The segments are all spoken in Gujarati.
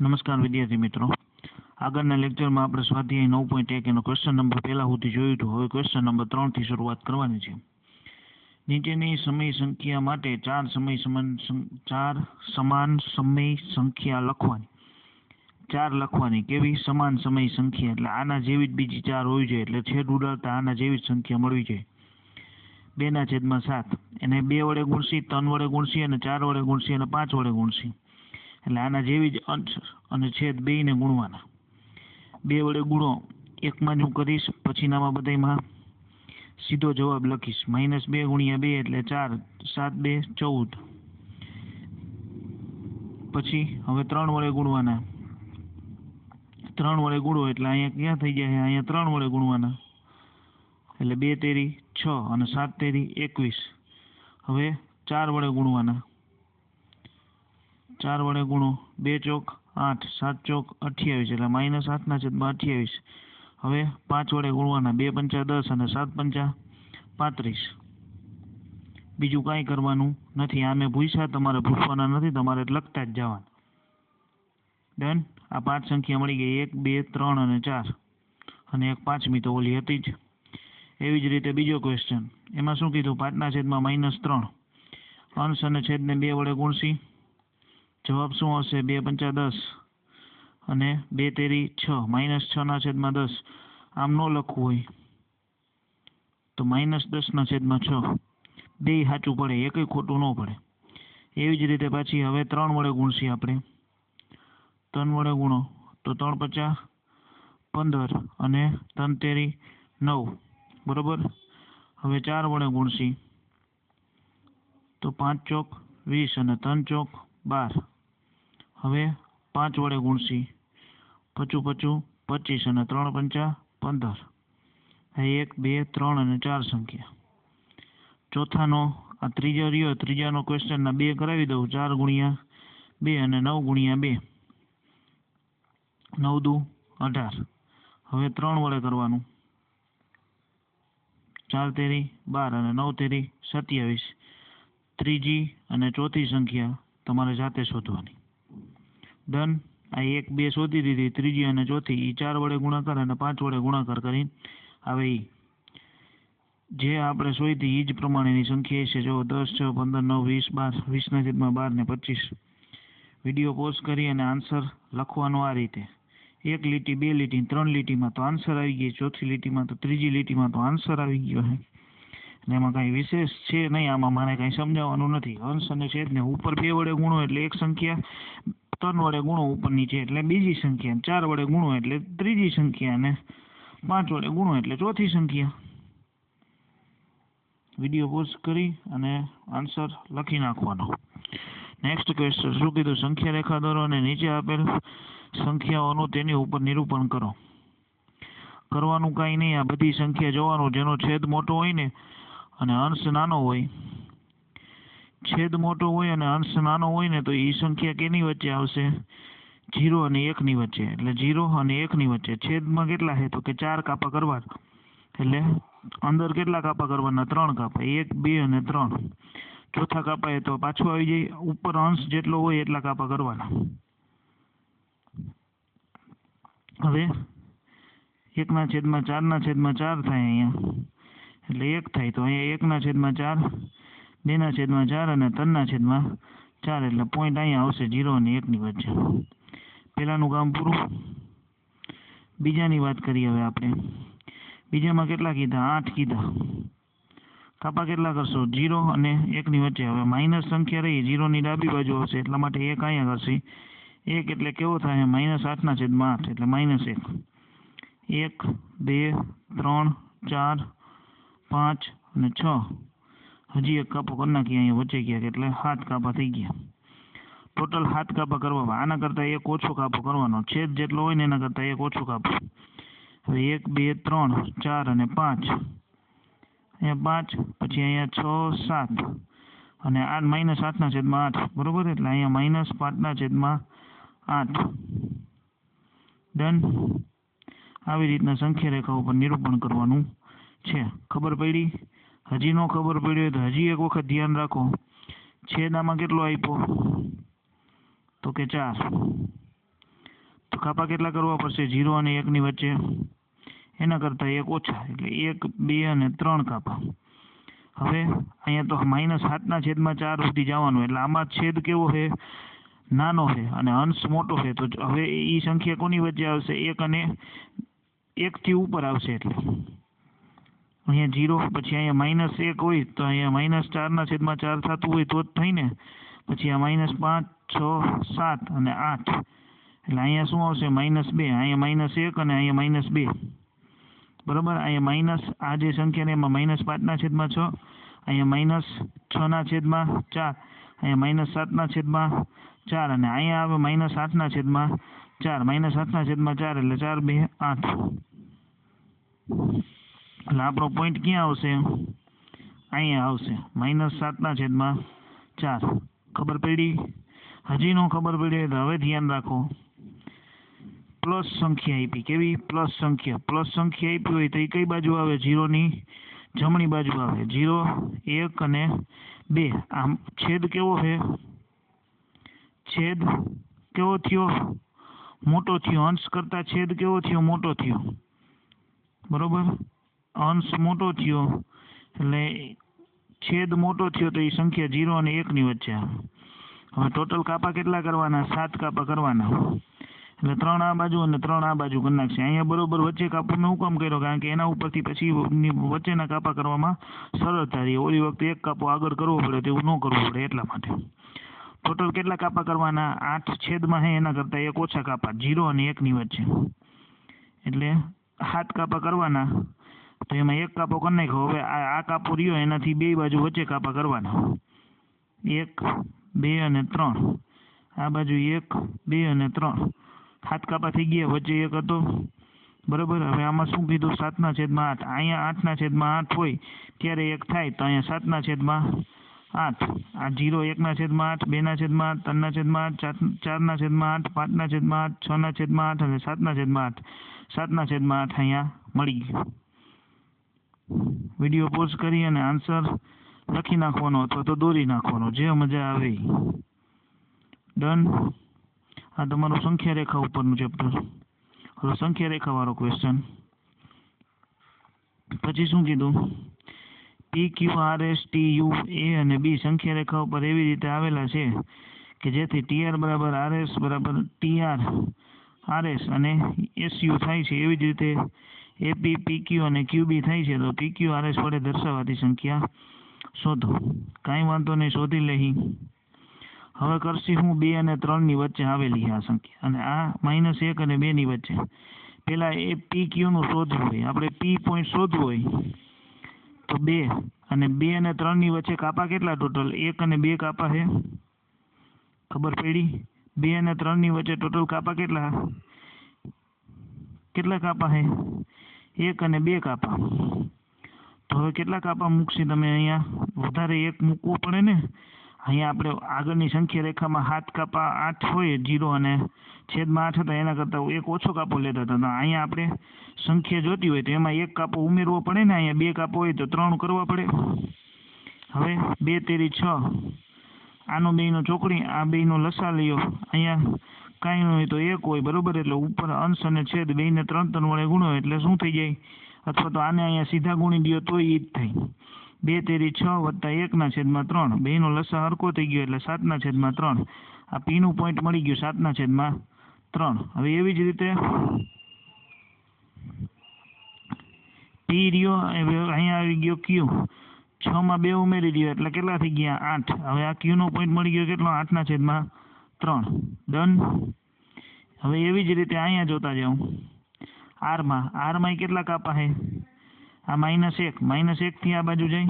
નમસ્કાર વિદ્યાર્થી મિત્રો. આગળના લેક્ચરમાં આપણે સ્વાધ્યાય નવ પોઈન્ટ એક એનો ક્વેશ્ચન નંબર પહેલા સુધી જોયું હતું. હવે ક્વેશ્ચન નંબર ત્રણથી શરૂઆત કરવાની છે. નીચેની સમય સંખ્યા માટે ચાર સમય સમાન ચાર સમાન સમય સંખ્યા લખવાની. ચાર લખવાની કેવી? સમાન સમય સંખ્યા. એટલે આના જેવી જ બીજી ચાર હોવી જોઈએ એટલે છેદ ઉડાડતા આના જેવી જ સંખ્યા મળવી જોઈએ બેના છેદમાં સાત. એને બે વડે ગુણસી ત્રણ વડે ગુણસી અને ચાર વડે ગુણસી અને પાંચ વડે ગુણસી એટલે આના જેવી જ અંશ અને છેદ બેયને ગુણવાના. બે વડે ગુણો એકમાં જ હું કરીશ, પછીનામાં બધાયમાં સીધો જવાબ લખીશ. માઇનસ બે ગુણ્યા બે એટલે ચાર, સાત બે, ચૌદ. પછી હવે ત્રણ વડે ગુણવાના. ત્રણ વડે ગુણો એટલે અહીંયા ક્યાં થઈ જાય અહીંયા ત્રણ વડે ગુણવાના. એટલે બે તેરી છ અને સાત તેરી એકવીસ. હવે ચાર વડે ગુણવાના. ચાર વડે ગુણો. બે ચોક, આઠ. સાત ચોક, અઠ્યાવીસ. એટલે માઇનસ આઠના છેદમાં અઠ્યાવીસ. હવે પાંચ વડે ગુણવાના. બે પંચા દસ અને સાત પંચા પાંત્રીસ. બીજું કાંઈ કરવાનું નથી. આ મેં ભૂસ્યા તમારે ભૂસવાના નથી. તમારે લખતા જ જવાના. ડન આ પાંચ સંખ્યા મળી ગઈ. એક, બે, ત્રણ અને ચાર. અને એક પાંચમી તો ઓલી હતી જ. એવી જ રીતે બીજો ક્વેશ્ચન એમાં શું કીધું? પાંચના છેદમાં માઇનસ ત્રણ. અંશ અને છેદને બે વડે ગુણસી જવાબ શું હશે બે પંચા દસ અને બે તેરી છ. માઇનસ છના છેદમાં દસ. આમ ન લખવું હોય. તો માઇનસ દસના છેદમાં છ. બે સાચું પડે, એકય ખોટું ન પડે. એવી જ રીતે પાછી હવે ત્રણ વડે ગુણશી આપણે. ત્રણ વડે ગુણો. તો ત્રણ પચાસ પંદર અને ત્રણ તેરી નવ. બરોબર? હવે ચાર વડે ગુણશી. તો પાંચ ચોક વીસ અને ત્રણ ચોક બાર. હવે પાંચ વડે ગુણશી પચું પચું પચીસ અને ત્રણ પંચા પંદર. એક, બે, ત્રણ અને ચાર સંખ્યા. ચોથાનો, આ ત્રીજો રહ્યો, ત્રીજાનો ક્વેશ્ચનના બે કરાવી દઉં, ચાર ગુણ્યા બે અને નવ ગુણ્યા બે. નવ દુ અઢાર. હવે ત્રણ વડે કરવાનું. ચાર તેરી બાર અને નવ તેરી સત્યાવીસ. ત્રીજી અને ચોથી સંખ્યા તમારે જાતે શોધવાની. ડન આ એક, બે શોધી દીધી. ત્રીજી અને ચોથી. એ ચાર વડે ગુણાકાર અને પાંચ વડે ગુણાકાર કરીને આવે જે આપણે શોધી એ જ પ્રમાણેની સંખ્યા છે જો દસ, છ, પંદર, નવ, વીસ, બાર વીસના છેદમાં બાર ને પચીસ. વીડિયો પોઝ કરી અને આન્સર લખવાનો આ રીતે. એક લીટી, બે લીટી, ત્રણ લીટીમાં તો આન્સર આવી ગયો. ચોથી લીટીમાં તો ત્રીજી લીટીમાં તો આન્સર આવી ગયો છે અને એમાં કાંઈ વિશેષ છે નહીં. આમાં મારે કાંઈ સમજાવવાનું નથી. અંશ અને છેદને ઉપર બે વડે ગુણો એટલે એક સંખ્યા ત્રણ વડે ગુણો ઉપર નીચે એટલે બીજી સંખ્યા ચાર વડે ગુણો એટલે ત્રીજી સંખ્યા અને પાંચ વડે ગુણો એટલે ચોથી સંખ્યા. વીડિયો પોઝ કરી અને આન્સર લખી નાખવાનો. નેક્સ્ટ ક્વેશ્ચન શું કીધું? સંખ્યા રેખા દોરો અને નીચે આપેલ સંખ્યાઓનું તેની ઉપર નિરૂપણ કરો. કરવાનું કાંઈ નહીં. આ બધી સંખ્યા જોવાનું. જેનો છેદ મોટો હોય ને અને અંશ નાનો હોય છેદ મોટો હોય અને અંશ નાનો હોય ને તો એ સંખ્યા કેની વચ્ચે આવશે? જીરો અને એકની વચ્ચે. એટલે જીરો અને એકની વચ્ચે. છેદમાં કેટલા છે? તો કે ચાર કાપા કરવા. એટલે અંદર કેટલા કાપા કરવાના? ત્રણ કાપા. એક, બે અને ત્રણ. ચોથા કાપા એ તો પાછું આવી જાય. ઉપર અંશ જેટલો હોય એટલા કાપા કરવાના. હવે એકના છેદમાં ચારના છેદમાં ચાર થાય અહીંયા. એટલે એક થાય. તો અહીંયા એકના છેદમાં ચાર બેના છેદમાં ચાર અને ત્રણના છેદમાં ચાર એટલે પોઈન્ટ અહીંયા આવશે જીરો અને એકની વચ્ચે. પહેલાંનું કામ પૂરું. બીજાની વાત કરીએ હવે આપણે. બીજામાં કેટલા કીધા? આઠ કીધા. કાપા કેટલા કરશો? જીરો અને એકની વચ્ચે. હવે માઇનસ સંખ્યા રહી જીરોની ડાબી બાજુ આવશે. એટલા માટે એક અહીંયા કરશે. એક એટલે કેવો થાય? માઇનસ આઠના છેદમાં આઠ એટલે માઇનસ એક. એક, બે, ત્રણ, ચાર, પાંચ અને છ. હજી એક કાપો કરી નાખીએ, અહીંયા વચ્ચે ગયા એટલે સાત કાપા થઈ ગયા. ટોટલ સાત કાપા કરવા, આના કરતાં એક ઓછો કાપો કરવાનો, છેદ જેટલો હોય ને એના કરતાં એક ઓછો કાપો. હવે એક, બે, ત્રણ, ચાર અને પાંચ. અહીંયા પાંચ, પછી અહીંયા છ, સાત. અને આઠ માઇનસ આઠના છેદમાં આઠ, બરોબર? એટલે અહીંયા માઇનસ પાંચના છેદમાં આઠ. ડન આવી રીતના સંખ્યા રેખા ઉપર નિરૂપણ કરવાનું છે. ખબર પડી? હજી નો ખબર પડી હોય તો હજી એક વખત ધ્યાન રાખો. છેદ આમાં કેટલો આપ્યો તો કે ચાર. તો કાપા કેટલા કરવા પડશે? જીરો અને એકની વચ્ચે. એના કરતાં એક ઓછા, એટલે એક, બે અને ત્રણ કાપા હવે અહીંયા તો માઇનસ સાતના છેદમાં ચાર સુધી જવાનું, એટલે આમાં છેદ કેવો છે નાનો છે અને અંશ મોટો છે તો હવે એ સંખ્યા કોની વચ્ચે આવશે? એક અને એકથી ઉપર આવશે એટલે. અહીંયા જીરો પછી અહીંયા માઇનસ એક હોય તો અહીંયા માઇનસ ચારના છેદમાં ચાર થતું હોય તો જ થાય ને પછી આ માઇનસ પાંચ, છ, સાત અને આઠ. એટલે અહીંયા શું આવશે? માઇનસ બે. અહીંયા માઇનસ એક અને અહીંયા માઇનસ બે. બરાબર? અહીંયા માઇનસ આ જે સંખ્યા ને એમાં માઇનસ પાંચના છેદમાં છ. અહીંયા માઇનસ છના છેદમાં ચાર. અહીંયા માઇનસ સાતના છેદમાં ચાર અને અહીંયા આવે માઇનસ આઠના છેદમાં ચાર. માઇનસ આઠના છેદમાં ચાર એટલે ચાર, બે, આઠ. એટલે આપણો પોઈન્ટ ક્યાં આવશે? અહીંયા આવશે. માઇનસ સાતના છેદમાં ચાર. ખબર પડી? હજી નો ખબર પડી એટલે હવે ધ્યાન રાખો. પ્લસ સંખ્યા આપી. કેવી? પ્લસ સંખ્યા. પ્લસ સંખ્યા આપી હોય તો એ કઈ બાજુ આવે? જીરોની જમણી બાજુ આવે. જીરો એક અને બે. આમ છેદ કેવો છે? છેદ કેવો થયો? મોટો થયો. અંશ કરતા છેદ કેવો થયો? મોટો થયો. બરોબર? અંશ મોટો થયો. એટલે છેદ મોટો થયો તો એ સંખ્યા જીરો અને એકની વચ્ચે. હવે ટોટલ કાપા કેટલા કરવાના? સાત કાપા કરવાના. એટલે ત્રણ આ બાજુ અને ત્રણ આ બાજુ કરી નાખશે. અહીંયા બરોબર વચ્ચે કાપો હું કામ કર્યો? કારણ કે એના ઉપરથી પછી વચ્ચેના કાપા કરવામાં સરળતા રહી. ઓલી વખતે એક કાપો આગળ કરવો પડે તેવું ન કરવું પડે એટલા માટે. ટોટલ કેટલા કાપા કરવાના? આઠ છેદમાં હે એના કરતાં એક ઓછા કાપા. જીરો અને એકની વચ્ચે. એટલે સાત કાપા કરવાના. તો એમાં એક કાપો કરી નાખ્યો. હવે આ કાપો રહ્યો, એનાથી બે બાજુ વચ્ચે કાપા કરવાના. એક, બે અને ત્રણ. આ બાજુ એક, બે અને ત્રણ. સાત કાપા થઈ ગયા, વચ્ચે એક હતો. બરાબર? હવે આમાં શું કીધું? સાતના છેદમાં આઠ. અહીંયા આઠના છેદમાં આઠ હોય, ત્યારે એક થાય. તો અહીંયા સાતના છેદમાં આઠ. આ જીરો એકના છેદમાં આઠ, બેના છેદમાં આઠ, ત્રણના છેદમાં આઠ ચારના છેદમાં આઠ, પાંચના છેદમાં આઠ, છના છેદમાં આઠ અને સાતના છેદમાં આઠ. સાતના છેદમાં આઠ અહીંયા મળી ગયું. વીડિયો પોઝ કરી અને આન્સર લખી નાખવાનો અથવા તો દોરી નાખવાનો. જે મજા આવે ડન આ તમારું સંખ્યા રેખા ઉપરનું ચેપ્ટર હવે સંખ્યા રેખા વાળો ક્વેશ્ચન પછી શું કીધું? P Q R S T U A અને બી સંખ્યા રેખા ઉપર એવી રીતે આવેલા છે કે જેથી ટી આર બરાબર આર એસ બરાબર ટી આર આર એસ અને એસ યુ થાય છે. એવી જ રીતે એપી પી, ક્યુ અને ક્યુ બી થાય છે તો પી, ક્યુ, આર, એસ વડે દર્શાવાતી સંખ્યા શોધો. કાંઈ વાંધો નહીં, શોધી લઈ હવે કરશી હું બે અને ત્રણની વચ્ચે આવેલી આ સંખ્યા. અને આ માઇનસ એક અને બેની વચ્ચે. પહેલાં એ પી ક્યુનું શોધવું હોય. આપણે પી પોઈન્ટ શોધવું હોય તો બે અને બે અને ત્રણની વચ્ચે કાપા કેટલા ટોટલ એક અને બે કાપા છે ખબર પડી? બે અને ત્રણની વચ્ચે ટોટલ કાપા કેટલા? કેટલા કાપા છે એક અને બે કાપા. તો હવે કેટલા કાપા મૂકશી તમે અહીંયા? વધારે એક મૂકવું પડે ને? અહીંયા આપણે આગળની સંખ્યા રેખામાં હાથ કાપા, આઠ હોય, જીરો અને છેદમાં આઠ હતા, એના કરતાં એક ઓછો કાપો લેતા હતા. અહીંયા આપણે સંખ્યા જોતી હોય તો એમાં એક કાપો ઉમેરવો પડે ને? અહીંયા બે કાપો હોય તો ત્રણ કરવા પડે. હવે બે તેરી છ. આનો બેયનો ચોકડી, આ બેયનો લસા લ્યો. અહીંયા કાંઈ ન હોય તો એક હોય, બરોબર? એટલે ઉપર અંશ અને છેદ બેને ત્રણ ત્રણ વડે ગુણો એટલે શું થઈ જાય? અથવા તો આને અહીંયા સીધા ગુણી દો તોય એ જ થાય. બે તેરી છ વત્તા એકના છેદમાં ત્રણ. બેયનો લસા હરકો થઈ ગયો એટલે સાતના છેદમાં ત્રણ. આ પીનું પોઈન્ટ મળી ગયું સાતના છેદમાં ત્રણ. હવે એવી જ રીતે પી રહ્યો અહીંયા આવી ગયો ક્યુ છમાં બે ઉમેરી દો એટલે કેટલા થઈ ગયા? આઠ. હવે આ ક્યુનો પોઈન્ટ મળી ગયો કેટલો? આઠના છેદમાં ત્રણ. ડન હવે એવી જ રીતે અહીંયા જોતા જાઉં. આરમાં આરમાં કેટલા કાપા છે આ માઇનસ એક. માઇનસ એકથી આ બાજુ જાય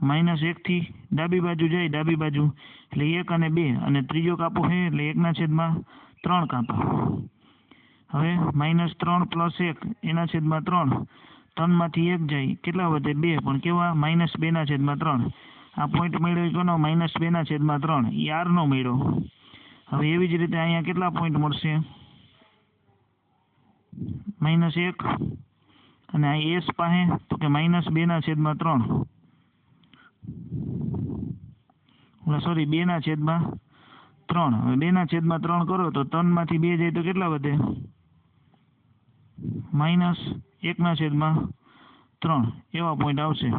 માઇનસ એકથી ડાબી બાજુ જાય ડાબી બાજુ. એટલે એક અને બે. અને ત્રીજો કાપો છે એટલે એકના છેદમાં ત્રણ કાપા. હવે માઇનસ ત્રણ પ્લસ એક, એના છેદમાં ત્રણ. ત્રણમાંથી એક જાય કેટલા વધે? બે. પણ કેવા? માઇનસ બેના છેદમાં ત્રણ. આ પોઈન્ટ મળ્યો કોનો માઇનસ બેના છેદમાં ત્રણ. એ આરનો મળ્યો. હવે એવી જ રીતે અહીંયા કેટલા પોઈન્ટ મળશે? માઇનસ એક. અને આ એસ પાસે, તો કે માઇનસ બેના છેદમાં ત્રણ. સોરી બેના છેદમાં ત્રણ. હવે બેના છેદમાં ત્રણ કરો, તો ત્રણમાંથી બે જાય તો કેટલા વધે? માઇનસ એકના છેદમાં ત્રણ. એવા પોઈન્ટ આવશે.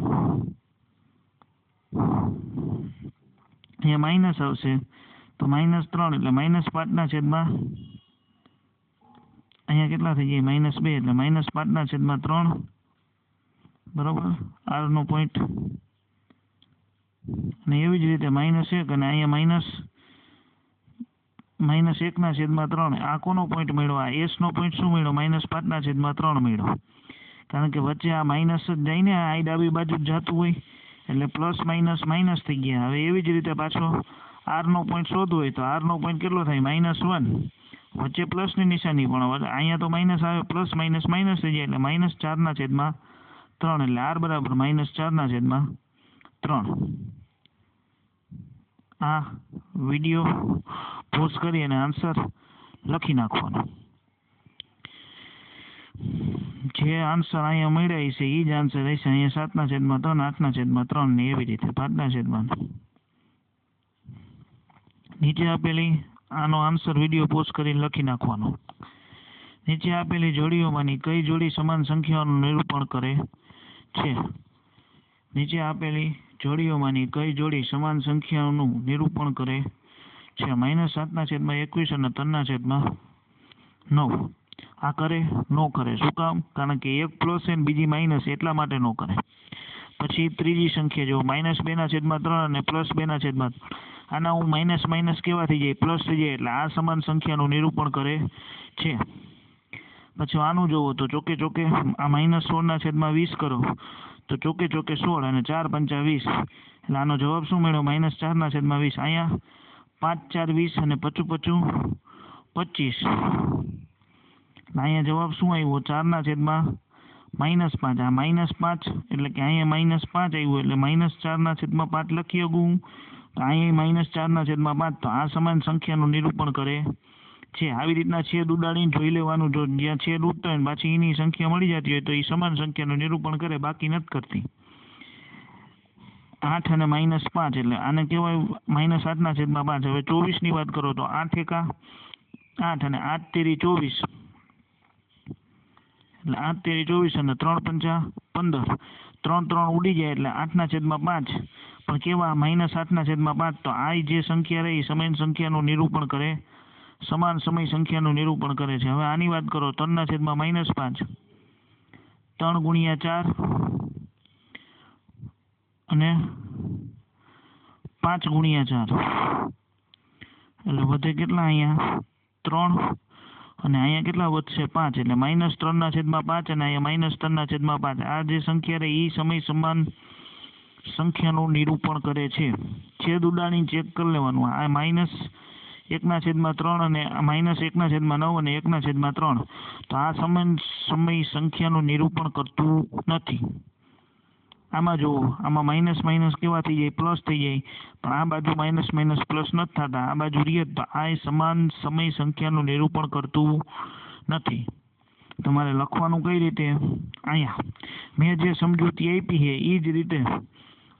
અહીંયા માઇનસ આવશે. તો માઇનસ ત્રણ એટલે માઇનસ પાંચના છેદમાં અહીંયા કેટલા થઈ ગયા? માઇનસ બે એટલે માઇનસ પાંચના છેદમાં ત્રણ. બરાબર? આરનો પોઈન્ટ અને એવી જ રીતે માઇનસ એક અને અહીંયા માઇનસ માઇનસ એકના છેદમાં ત્રણ. આ કોનો પોઈન્ટ મળ્યો? આ એસનો પોઈન્ટ શું મળ્યો? માઇનસ પાંચના છેદમાં ત્રણ મળ્યો. કારણ કે વચ્ચે આ માઇનસ જ જાય ને, આ ડાબી બાજુ જતું હોય. એટલે પ્લસ માઇનસ માઇનસ થઈ ગયા. હવે એવી જ રીતે પાછો આરનો પોઈન્ટ શોધવો હોય તો આરનો પોઈન્ટ કેટલો થાય? માઇનસ વન વચ્ચે પ્લસની નિશાની પણ અહીંયા તો માઇનસ આવે પ્લસ માઇનસ માઇનસ થઈ જાય એટલે માઇનસ ચારના છેદમાં ત્રણ. એટલે આર બરાબર માઇનસ ચારના છેદમાં ત્રણ. આ વીડિયો પોઝ કરી અને આન્સર લખી નાખવાનો. જે આન્સર અહીંયા મળ્યા છે. એ જ આન્સર રહેશે અહીંયા સાતના છેદમાં ત્રણ, આઠના છેદમાં ત્રણ ને એવી રીતે પાંચના છેદમાં. નીચે આપેલી આનો આન્સર વીડિયો પોસ્ટ કરીને લખી નાખવાનો. નીચે આપેલી જોડીઓમાંની કઈ જોડી સમાન સંખ્યાઓનું નિરૂપણ કરે છે? નીચે આપેલી જોડીઓમાંની કઈ જોડી સમાન સંખ્યાઓનું નિરૂપણ કરે છે? માઇનસ સાતના છેદમાં એકવીસ અને ત્રણના છેદમાં નવ. આ કરે, નો કરે. શું કામ? કારણ કે એક પ્લસ છે બીજી માઇનસ એટલા માટે નો કરે. પછી ત્રીજી સંખ્યા જો માઇનસ બેના છેદમાં ત્રણ અને પ્લસ બેના છેદમાં આના હું માઇનસ માઇનસ કેવા થઈ જાય? પ્લસ થઈ જાય એટલે આ સમાન સંખ્યાનું નિરૂપણ કરે છે. પછી આનું જોવો તો ચોકે ચોકે આ માઇનસ સોળના છેદમાં વીસ કરો. તો ચોકે ચોકે સોળ અને ચાર પંચા વીસ. એટલે આનો જવાબ શું મળ્યો? માઇનસ ચારના છેદમાં વીસ. અહીંયા પાંચ ચાર વીસ અને પચું પચું પચીસ. અહીંયા જવાબ શું આવ્યો? ચારના છેદમાં માઇનસ પાંચ. આ માઇનસ પાંચ એટલે કે અહીંયા માઇનસ પાંચ આવ્યું એટલે માઇનસ ચારના છેદમાં પાંચ લખી શકું? તો અહીંયા માઇનસ ચારના છેદમાં પાંચ. તો આ સમાન સંખ્યાનું નિરૂપણ કરે છે. આવી રીતના છેદ ઉડાડીને જોઈ લેવાનું. જો જ્યાં છેદ ઉડતો હોય પાછી એની સંખ્યા મળી જતી હોય તો એ સમાન સંખ્યાનું નિરૂપણ કરે. બાકી નથી કરતી. આઠ અને માઇનસ પાંચ એટલે આને કહેવાય માઇનસ આઠના છેદમાં પાંચ. હવે ચોવીસની વાત કરો તો આઠ એકા આઠ અને આઠ તેરી ચોવીસ. એટલે આઠ તેરી ચોવીસ અને ત્રણ પંચા પંદર. ત્રણ ત્રણ ઉડી જાય એટલે આઠના છેદમાં પાંચ. પણ કેવા માઇનસ આઠના છેદમાં પાંચ, તો આ જે સંખ્યા રહી સમાન સંખ્યાનું નિરૂપણ કરે. સમાન સમય સંખ્યાનું નિરૂપણ કરે છે. હવે આની વાત કરો, ત્રણના છેદમાં માઇનસ પાંચ. ત્રણ ગુણ્યા ચાર અને પાંચ ગુણ્યા ચાર. એટલે વધે કેટલા અહીંયા? ત્રણ અને અહીંયા કેટલા વધશે? પાંચ. એટલે માઇનસ ત્રણના છેદમાં પાંચ અને અહીંયા માઇનસ ત્રણના છેદમાં પાંચ. આ જે સંખ્યા રહે એ સમય સમાન સંખ્યાનું નિરૂપણ કરે છે. છેદ ઉડાણી ચેક કરી લેવાનું. આ માઇનસ એકના છેદમાં ત્રણ અને માઇનસ એકના છેદમાં નવ અને એકના છેદમાં ત્રણ. તો આ સમાન સમય સંખ્યાનું નિરૂપણ કરતું નથી. આમાં જુઓ આમાં માઇનસ માઇનસ કેવા થઈ જાય? પ્લસ થઈ જાય. પણ આ બાજુ માઇનસ માઇનસ પ્લસ નથી થતા. આ બાજુ રીએ તો આ સમાન સમય સંખ્યાનું નિરૂપણ કરતું નથી. તમારે લખવાનું કઈ રીતે? અહીંયા. મેં જે સમજૂતી આપી છે એ જ રીતે.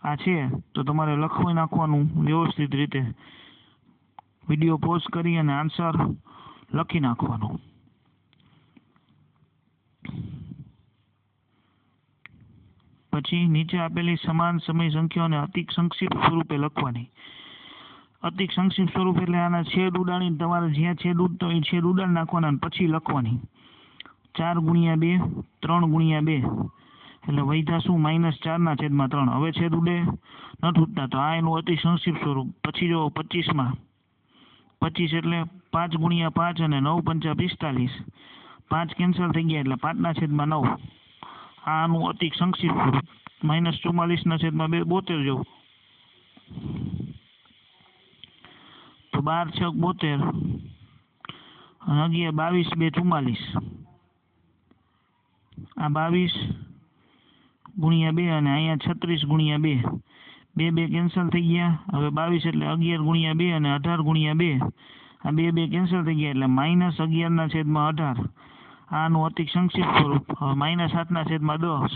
આ છે તો તમારે લખવી નાખવાનું વ્યવસ્થિત રીતે. વીડિયો પોઝ કરી અને આન્સર લખી નાખવાનો. પછી નીચે આપેલી સમાન સમય સંખ્યાઓને અતિ સંક્ષિપ્ત સ્વરૂપે લખવાની. અતિ સંક્ષિપ્ત સ્વરૂપ એટલે આના છેદ ઉડાડીને તમારે જ્યાં છેદ ઉડતો એ છેદ ઉડાડી નાખવાના પછી લખવાની. ચાર ગુણ્યા બે, ત્રણ ગુણ્યા બે. એટલે વૈધા શું? માઇનસ ચારના છેદમાં ત્રણ. હવે છેદ ઉડે નથી તૂટતા. તો આ એનું અતિ સંક્ષિપ્ત સ્વરૂપ. પછી જો પચીસમાં. પચીસ એટલે પાંચ ગુણ્યા પાંચ અને નવ પંચા પિસ્તાલીસ. પાંચ કેન્સલ થઈ ગયા એટલે પાંચના છેદમાં નવ. આનું અતિ સંક્ષિપ્ત માઇનસ ચુમ્માલીસના છેદમાં બે, બોતેર જેવું. તો બાર છ બોતેર અને અગિયાર બાવીસ, બે ચુમ્માલીસ. આ બાવીસ ગુણ્યા બે અને અહીંયા છત્રીસ ગુણ્યા બે. બે બે કેન્સલ થઈ ગયા. હવે બાવીસ એટલે અગિયાર ગુણ્યા બે અને અઢાર ગુણ્યા બે. આ બે બે કેન્સલ થઈ ગયા એટલે માઇનસ અગિયારના છેદમાં અઢાર. આનું અતિ સંક્ષિપ્ત સ્વરૂપ માઇનસ સાતના છેદમાં દસ,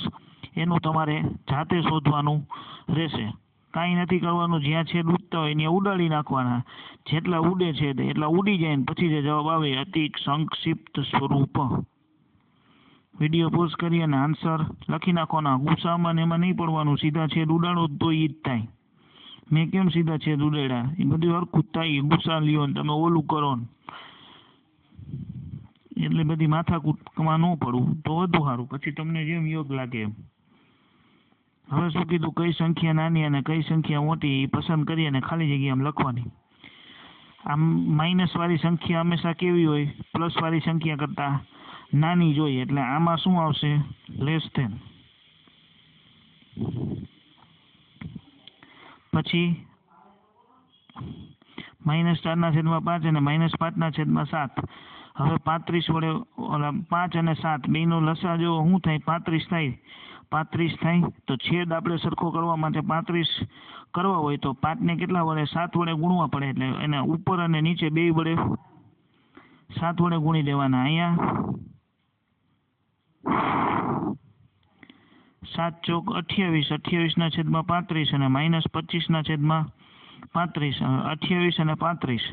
એનું તમારે જાતે શોધવાનું રહેશે. કાંઈ નથી કરવાનું, જ્યાં છેદ ઉડતા હોય ત્યાં ઉડાડી નાખવાના. જેટલા ઉડે છે એટલા ઉડી જાય ને પછી જે જવાબ આવે, અતિ સંક્ષિપ્ત સ્વરૂપ. વીડિયો પોઝ કરી અને આન્સર લખી નાખવાના. ગુસ્સામાં એમાં નહીં પડવાનું, સીધા છેદ ઉડાડો તો એ જ થાય. મેં કેમ સીધા છેદ ઉડાડ્યા? એ બધું હરખું થાય. ગુસ્સા લ્યો ને તમે ઓલું કરો ને. એટલે બધી માથાકૂટમાં ન પડવું તો વધુ સારું. પછી તમને જેમ યોગ લાગે એમ. હવે શું કીધું? કઈ સંખ્યા નાની અને કઈ સંખ્યા મોટી પસંદ કરી અને ખાલી જગ્યામાં લખવાની. આમ માઇનસ વાળી સંખ્યા હંમેશા કેવી હોય? પ્લસ વાળી સંખ્યા કરતાં નાની જોઈએ એટલે આમાં શું આવશે? લેસ ધેન પછી માઇનસ ચારના છેદમાં પાંચ અને માઇનસ પાંચના છેદમાં સાત. હવે પાંત્રીસ વડે, ઓલા પાંચ અને સાત, બેનો લસા જો શું થાય, પાંત્રીસ થાય પાંત્રીસ થાય, તો છેદ આપણે સરખો કરવા માટે પાંત્રીસ કરવા હોય તો પાંચને કેટલા વડે? સાત વડે ગુણવા પડે એટલે એના ઉપર અને નીચે બે વડે સાત વડે ગુણી દેવાના. અહીંયા સાત ચોક અઠ્યાવીસ અઠ્યાવીસના છેદમાં પાંત્રીસ અને માઇનસ પચીસના છેદમાં પાંત્રીસ, અઠ્યાવીસ અને પાંત્રીસ.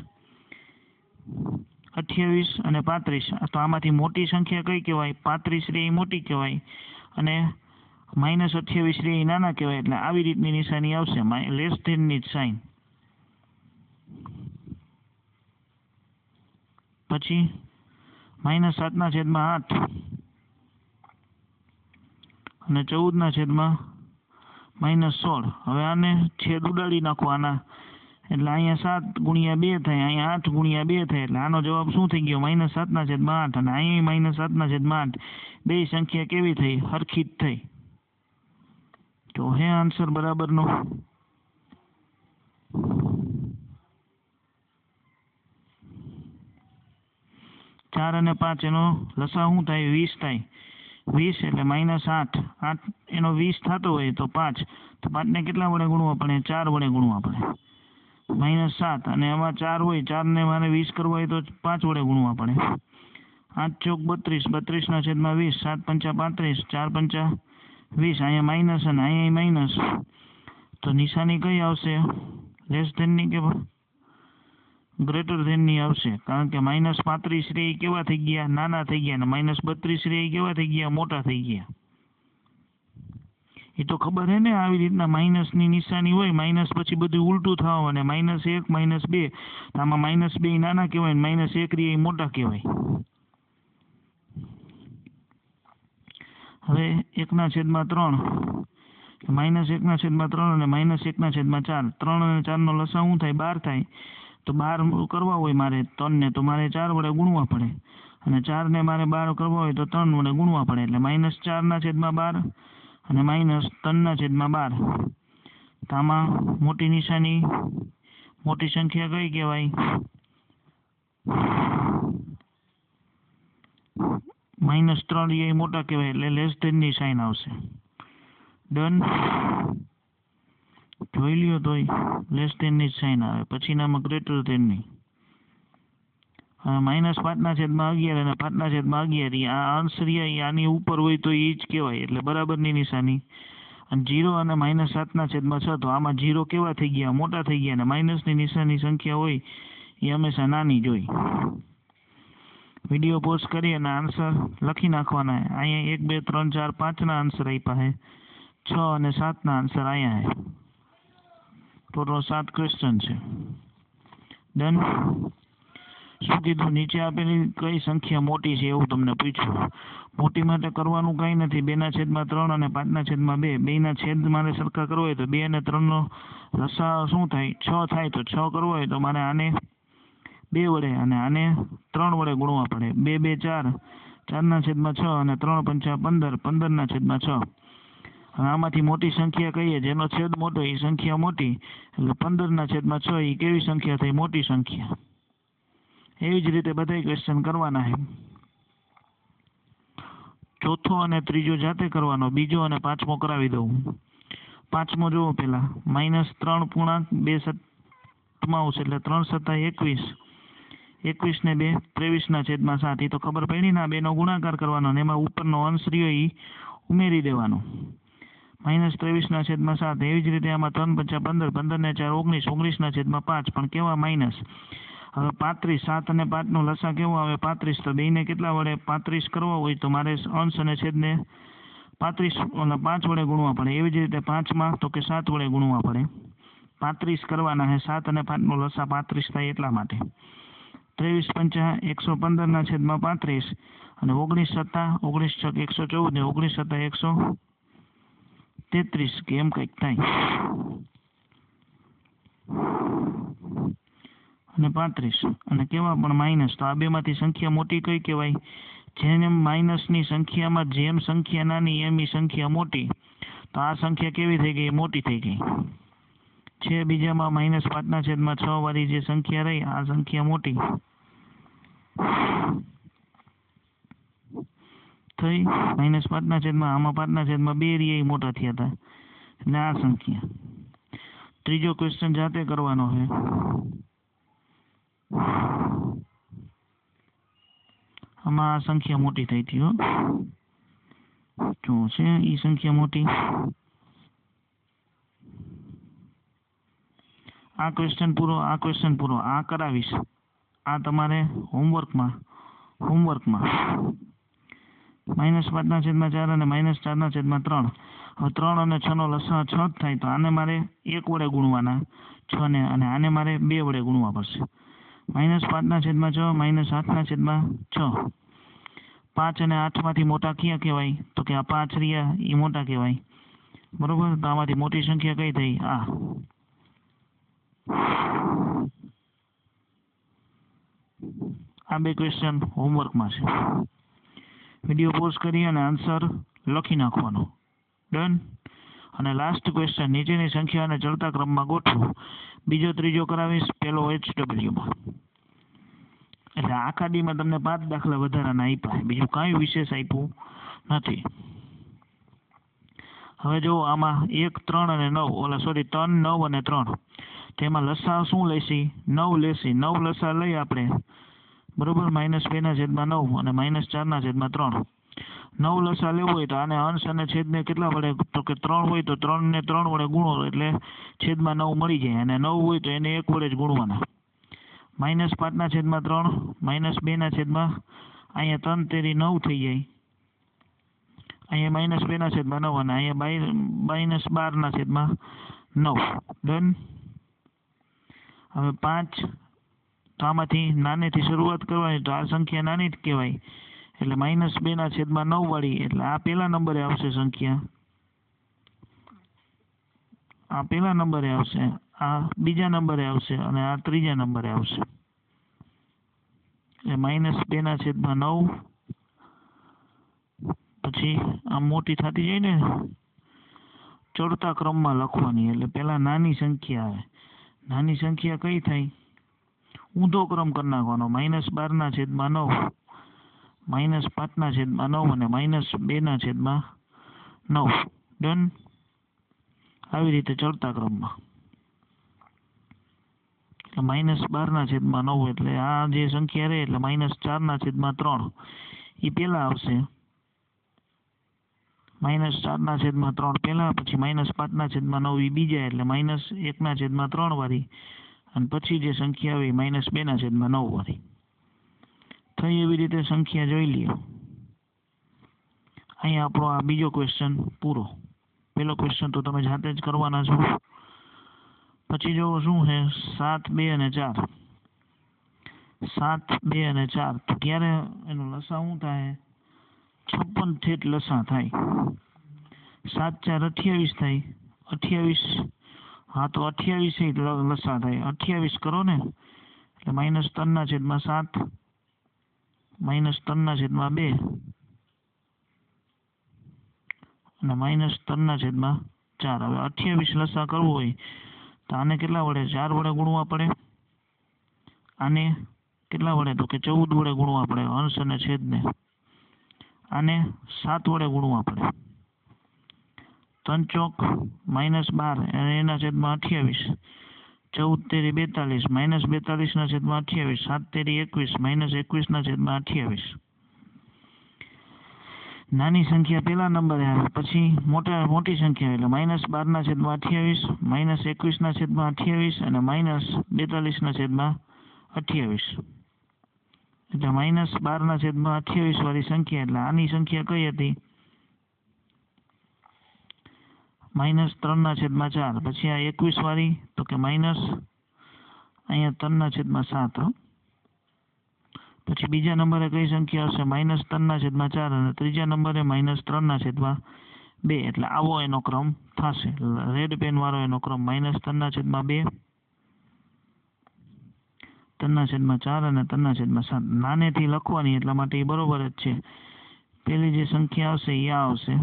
અઠ્યાવીસ અને પાંત્રીસ. તો આમાંથી મોટી સંખ્યા કઈ કહેવાય? પાંત્રીસ રે એ મોટી કહેવાય અને માઇનસ અઠ્યાવીસ રે એ નાના કહેવાય. એટલે આવી રીતની નિશાની આવશે. લેસ ધેનની જ સાઇન પછી માઇનસ સાતના છેદમાં આઠ અને ચૌદના છેદમાં માઇનસ સોળ. હવે આને છેદ ઉડાડી નાખો આના. એટલે અહીંયા સાત ગુણ્યા બે થાય, અહીંયા આઠ ગુણ્યા બે થાય, એટલે આનો જવાબ શું થઈ ગયો? માઇનસ સાતના છેદમાં આઠ અને અહીંયા માઇનસ સાતના છેદમાં આઠ બે સંખ્યા કેવી થઈ? હરખી થઈ. તો હે આન્સર બરાબરનો? ચાર અને પાંચ એનો લસા શું થાય? વીસ થાય. વીસ એટલે માઇનસ આઠ. આઠ એનો વીસ થતો હોય તો પાંચ. તો પાંચને કેટલા વડે ગુણવા પડે ચાર વડે ગુણવા પડે માઇનસ સાત અને આમાં ચાર હોય, ચારને મારે વીસ કરવો હોય તો પાંચ વડે ગુણવા પડે. આઠ ચોક બત્રીસ, બત્રીસના છેદમાં વીસ, સાત પંચા પાંત્રીસ, ચાર પંચા વીસ, અહીંયા માઇનસ અને અહીંયા માઇનસ તો નિશાની કઈ આવશે? લેસ ધેનની કે ગ્રેટર ધેનની આવશે? કારણ કે માઇનસ પાંત્રીસ રે કેવા થઈ ગયા? નાના થઈ ગયા અને માઇનસ બત્રીસ રે કેવા થઈ ગયા? મોટા થઈ ગયા. એ તો ખબર હે ને આવી રીતના માઇનસની નિશાની હોય માઇનસ પછી બધું ઉલટું થવા અને માઇનસ એક માઇનસ બે. આમાં માઇનસ બે નાના કહેવાય માઇનસ એક રે એ મોટા કહેવાય. હવે એકના છેદમાં ત્રણ. માઇનસ એકના છેદમાં ત્રણ અને માઇનસ એકના છેદમાં ચાર. ત્રણ અને ચારનો લસા શું થાય? બાર થાય. તો બાર કરવા હોય મારે ત્રણને તો મારે ચાર વડે ગુણવા પડે. અને ચારને મારે બાર કરવા હોય તો ત્રણ વડે ગુણવા પડે. એટલે માઇનસ ચારના છેદમાં બાર અને માઇનસ ત્રણના છેદમાં બાર. તો આમાં મોટી નિશાની, મોટી સંખ્યા કઈ કહેવાય? માઇનસ ત્રણ એ મોટા કહેવાય, એટલે લેસ દેનની સાઇન આવશે. ડન જોઈ લ્યો તોય લેસ દેનની જ સાઇન આવે. પછીનામાં ગ્રેટર હવે માઇનસ પાંચના છેદમાં અગિયાર અને પાંચના છેદમાં અગિયાર. આ અંશરીય આની ઉપર હોય તો એ જ કહેવાય, એટલે બરાબરની નિશાની. અને જીરો અને માઇનસ સાતના છેદમાં છ, તો આમાં જીરો કેવા થઈ ગયા? મોટા થઈ ગયા અને માઇનસની નિશાની સંખ્યા હોય એ હંમેશા નાની જોઈ વીડિયો પોઝ કરી અને આન્સર લખી નાખવાના. અહીંયા એક, બે, ત્રણ, ચાર, પાંચના આન્સર આપ્યા છે. છ અને સાતના આન્સર અહીંયા છે. ટોટલ સાત ક્વેશ્ચન છે. ડન શું કીધું નીચે આપેલી કઈ સંખ્યા મોટી છે એવું તમને પૂછ્યું મોટી માટે કરવાનું કંઈ નથી. બેના છેદમાં ત્રણ અને પાંચના છેદમાં બે. બેના છેદ મારે સરખા કરવો હોય તો બે અને ત્રણનો રસા શું થાય? છ થાય તો છ કરવો હોય તો મારે આને બે વડે અને આને ત્રણ વડે ગુણવા પડે. બે બે, ચાર. ચારના છેદમાં છ અને ત્રણ પંચા પંદર. પંદરના છેદમાં છ. આમાંથી મોટી સંખ્યા કહીએ. જેનો છેદ મોટો એ સંખ્યા મોટી. એટલે પંદરના છેદમાં છ એ કેવી સંખ્યા થઈ? મોટી સંખ્યા. એવી જ રીતે બધાય ક્વેશ્ચન કરવાના છે. ચોથો અને ત્રીજો જાતે કરવાનો, બીજો અને પાંચમો કરાવી દઉં. પાંચમો જુઓ પહેલાં માઇનસ ત્રણ પૂર્ણાંક બે સત્તાવન એટલે ત્રણ સત્તા એકવીસ. એકવીસ ને બે ત્રેવીસના છેદમાં સાત. એ તો ખબર પડી ના બેનો ગુણાકાર કરવાનો અને એમાં ઉપરનો અંશ રહ્યો એ ઉમેરી દેવાનો. માઇનસ ત્રેવીસના છેદમાં સાત. એવી જ રીતે આમાં ત્રણ પચાસ પંદર પંદર ને ચાર, ઓગણીસ. ઓગણીસના છેદમાં પાંચ, પણ કેવા માઇનસ હવે પાંત્રીસ, સાત અને પાંચનો લસા કેવો આવે? પાંત્રીસ તો બેયને કેટલા વડે? પાંત્રીસ કરવા હોય તો મારે અંશ અને છેદને પાંત્રીસ પાંચ વડે ગુણવા પડે. એવી જ રીતે પાંચમાં તો કે સાત વડે ગુણવા પડે. પાંત્રીસ કરવાના છે સાત અને પાંચનો લસા પાંત્રીસ થાય એટલા માટે. ત્રેવીસ પંચા એકસો પંદરના છેદમાં પાંત્રીસ અને ઓગણીસ સત્તા ઓગણીસ છક એકસો ચૌદ ને ઓગણીસ સત્તા એકસો તેત્રીસ, કે એમ કંઈક થાય. અને પાંત્રીસ. અને કેવા પણ માઇનસ તો આ બેમાંથી સંખ્યા મોટી કઈ કહેવાય? જેમ માઇનસની સંખ્યામાં, જેમ સંખ્યા નાની, એમ ઈ સંખ્યા મોટી. તો આ સંખ્યા કેવી થઈ ગઈ? મોટી થઈ ગઈ. છે બીજામાં માઇનસ પાંચના છેદમાં છ વાળી જે સંખ્યા રહી, આ સંખ્યા મોટી. થઈ. માઇનસ પાંચના છેદમાં, આમાં પાંચના છેદમાં બે રી મોટા થયા હતા એટલે આ સંખ્યા. ત્રીજો ક્વેશ્ચન જાતે કરવાનો છે. આમાં સંખ્યા મોટી થઈ હતી હો. છે એ સંખ્યા મોટી. આ ક્વેશ્ચન પૂરો, આ ક્વેશ્ચન પૂરો. આ કરાવીશ. આ તમારે હોમવર્કમાં હોમવર્કમાં માઇનસ પાંચના છેદમાં ચાર અને માઇનસ ચારના છેદમાં ત્રણ. હવે ત્રણ અને છનો લસણ છ જ થાય તો આને મારે એક વડે ગુણવાના. છ ને, અને આને મારે બે વડે ગુણવા પડશે. માઇનસ પાંચના છેદમાં છ માઇનસ આઠના છેદમાં છ. પાંચ અને આઠમાંથી મોટા કયા કહેવાય? તો કે આ પાંચ રહ્યા એ મોટા કહેવાય. બરોબર? તો આમાંથી મોટી સંખ્યા કઈ થઈ? આ. આ બે ક્વેશ્ચન હોમવર્કમાં છે. વીડિયો પોઝ કરી અને આન્સર લખી નાખવાનો. ડન અને લાસ્ટ ક્વેશ્ચન નીચેની સંખ્યાને ચડતા ક્રમમાં ગોઠવો. બીજો ત્રીજો કરાવીશ પહેલો એચ ડબલ્યુમાં એટલે આખા દીમાં તમને પાંચ દાખલા વધારાના આપ્યા બીજું કાંઈ વિશેષ આપ્યું નથી. હવે જો આમાં એક, ત્રણ અને નવ. ઓલા સોરી ત્રણ, નવ અને ત્રણ. તેમાં લસા શું લેશી? નવ લેશી. નવ લસા લઈ આપણે. બરોબર? માઇનસ બેના છેદમાં નવ અને માઇનસ ચારના છેદમાં ત્રણ. નવ લસા લેવો હોય તો આને અંશ અને છેદને કેટલા વડે? તો કે ત્રણ હોય તો ત્રણ ને ત્રણ વડે ગુણો એટલે છેદમાં નવ મળી જાય. અને નવ હોય તો એને એક વડે જ ગુણવાના. માઇનસ પાંચના છેદમાં ત્રણ માઇનસ બેના છેદમાં, અહીંયા ત્રણ તેરી નવ થઈ જાય. અહીંયા માઇનસ બેના છેદમાં નવ અને અહીંયા બાય માઇનસ બારના છેદમાં નવ. ડન હવે પાંચ, તો આમાંથી નાનેથી શરૂઆત કરવાની, તો આ સંખ્યા નાની જ કહેવાય. એટલે માઇનસ બેના છેદમાં નવ વાળી, એટલે આ પહેલા નંબરે આવશે સંખ્યા. આ પહેલા નંબરે આવશે. આ બીજા નંબરે આવશે અને આ ત્રીજા નંબરે આવશે. એટલે માઇનસ બેના છેદમાં નવ. પછી આમ મોટી થતી જાય ને, ચડતા ક્રમમાં લખવાની, એટલે પહેલાં નાની સંખ્યા આવે. નાની સંખ્યા કઈ થાય ઊંધો ક્રમ કરી નાખવાનો. માઇનસ બારના છેદમાં નવ માઇનસ પાંચના છેદમાં નવ અને માઇનસ બેના છેદમાં નવ. ડન આવી રીતે ચડતા ક્રમમાં. એટલે માઇનસ બારના છેદમાં નવ એટલે આ જે સંખ્યા રહે એટલે માઇનસ ચારના છેદમાં ત્રણ. એ પહેલાં આવશે. માઇનસ ચારના છેદમાં ત્રણ પહેલાં, પછી માઇનસ પાંચના છેદમાં નવ એ બીજા એટલે માઇનસ એકના છેદમાં ત્રણ વાળી. અને પછી જે સંખ્યા આવી માઇનસ બેના છેદમાં નવ વાળી. થઈ એવી રીતે સંખ્યા જોઈ લઈએ અહીંયા આપણો આ બીજો ક્વેશ્ચન પૂરો. પહેલો ક્વેશ્ચન તો તમે જાતે જ કરવાના છો. પછી જો શું છે? સાત, બે અને ચાર. સાત, બે અને ચાર. તો ક્યારે એનો લસા શું થાય? છપ્પન ઠેઠ લસા થાય. સાત, ચાર અઠ્યાવીસ થાય. અઠ્યાવીસ, હા તો અઠ્યાવીસ લસા થાય. અઠ્યાવીસ કરો ને, એટલે માઇનસ ત્રણના છેદમાં સાત, માઇનસ ત્રણના છેદમાં બે, અને માઇનસ ત્રણના છેદમાં ચાર. હવે અઠ્યાવીસ લસા કરવો હોય તો આને કેટલા વડે? ચાર વડે ગુણવા પડે? આને કેટલા વડે? તો કે ચૌદ વડે ગુણવા પડે, અંશ અને છેદને. આને સાત વડે ગુણવા પડે. ત્રણ ચોક માઇનસ બાર, અને એના છેદમાં અઠ્યાવીસ. ચૌદ તેરી બેતાલીસ, માઇનસ બેતાલીસના છેદમાં અઠ્યાવીસ. સાત તેરી એકવીસ, માઇનસ એકવીસના છેદમાં અઠ્યાવીસ. નાની સંખ્યા પહેલા નંબરે આવે. પછી મોટા, મોટી સંખ્યા એટલે માઇનસ બારના છેદમાં અઠ્યાવીસ માઇનસ એકવીસના છેદમાં અઠ્યાવીસ અને માઇનસ બેતાલીસના છેદમાં અઠ્યાવીસ. એટલે માઇનસ બારના છેદમાં અઠ્યાવીસ વાળી સંખ્યા, એટલે આની સંખ્યા કઈ હતી? માઇનસ ત્રણના છેદમાં ચાર. પછી આ એકવીસ વાળી, તો કે માઇનસ અહીંયા ત્રણના છેદમાં સાત. પછી બીજા નંબરે કઈ સંખ્યા આવશે માઇનસ ત્રણના છેદમાં ચાર અને ત્રીજા નંબરે માઇનસ ત્રણના છેદમાં બે. એટલે આવો એનો ક્રમ થશે. રેડ પેન વાળો એનો ક્રમ માઇનસ ત્રણના છેદમાં બે, ત્રણના છેદમાં ચાર અને ત્રણના છેદમાં સાત. નાનેથી લખવાની એટલા માટે એ બરોબર જ છે. પેલી જે સંખ્યા આવશે એ આવશે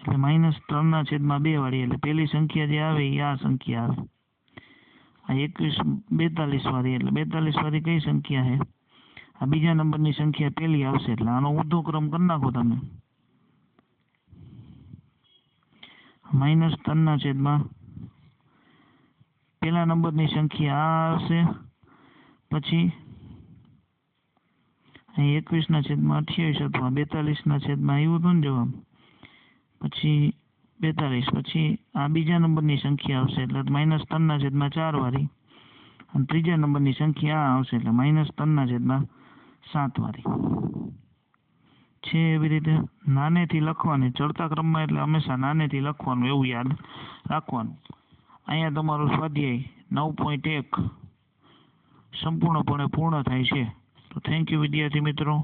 એટલે માઇનસ ત્રણના છેદમાં બે વાળી. એટલે પેલી સંખ્યા જે આવે એ આ સંખ્યા આવે. એકવીસ બેતાલીસ વાળી, એટલે બેતાલીસ વાળી કઈ સંખ્યા છે? આ બીજા નંબરની સંખ્યા પેલી આવશે, એટલે આનો ઊંધો ક્રમ કરી નાખો તમે. માઇનસ ત્રણના છેદમાં પેલા નંબરની સંખ્યા આ આવશે, પછી અહીં એકવીસના છેદમાં અઠ્યાવીસ અથવા બેતાલીસના છેદમાં આવ્યું હતું ને જવાબ? પછી બેતાલીસ, પછી આ બીજા નંબરની સંખ્યા આવશે એટલે માઇનસ ત્રણના છેદમાં ચાર વાળી અને ત્રીજા નંબરની સંખ્યા આ આવશે એટલે માઇનસ ત્રણના છેદમાં સાત વાળી. છે એવી રીતે નાનેથી લખવાની, ચડતા ક્રમમાં એટલે હંમેશા નાનેથી લખવાનું, એવું યાદ રાખવાનું. અહીંયા તમારું સ્વાધ્યાય નવ પોઈન્ટ એક સંપૂર્ણપણે પૂર્ણ થાય છે. તો થેન્ક યુ વિદ્યાર્થી મિત્રો.